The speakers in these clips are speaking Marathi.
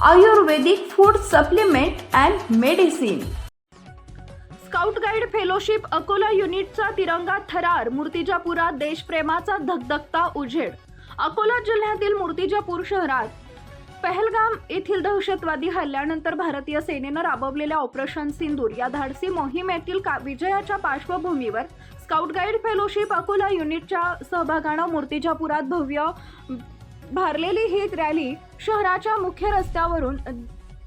Ayurvedic food supplement and medicine scout guide fellowship Akola युनिटचा तिरंगा थरार मूर्तिजापुरात देशप्रेमाचा धगधगता उजेड. अकोला जिल्ह्यातील मूर्तिजापूर शहरात पहलगाम येथील दहशतवादी हल्ल्यानंतर भारतीय सेनेनं राबवलेल्या ऑपरेशन सिंदूर या धाडसी मोहिमेतील का विजयाच्या पार्श्वभूमीवर स्काउट गाईड फेलोशिप अकोला युनिटच्या सहभागानं मूर्तिजापुरात भव्य भारलेली ही रॅली शहराच्या मुख्य रस्त्यावरून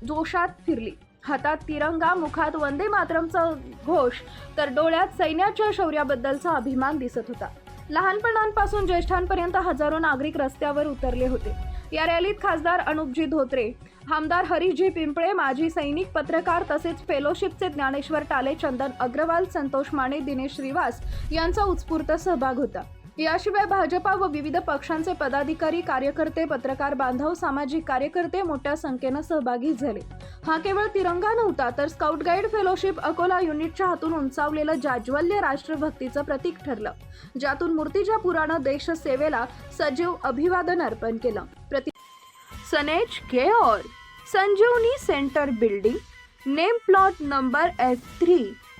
जोशात फिरली. हातात तिरंगा मुखात वंदे मातरमचा घोष तर डोळ्यात सैन्याच्या शौर्याबद्दलचा अभिमान दिसत होता. लहानपणांपासून ज्येष्ठांपर्यंत हजारो नागरिक रस्त्यावर उतरले होते. या रॅलीत खासदार अनुपजी धोत्रे आमदार हरिजी पिंपळे माजी सैनिक पत्रकार तसेच फेलोशिपचे ज्ञानेश्वर टाले चंदन अग्रवाल संतोष माने दिनेश श्रीवास यांचा उत्स्फूर्त सहभाग होता. याशिवाय भाजपा व विविध पक्षांचे पदाधिकारी कार्यकर्ते पत्रकार बांधव सामाजिक कार्यकर्ते मोठ्या संख्येनं सहभागी झाले. हा केवळ तिरंगा नव्हता तर स्काउट गाईड फेलोशिप अकोला युनिटच्या हातून उंचावलेलं जाज्वल्य राष्ट्रभक्तीचं प्रतीक ठरलं ज्यातून मूर्तिजापुरानं देश सेवेला सजीव अभिवादन अर्पण केलं. प्रति सनेज केओर Sanjeevani centre building name plot number F three.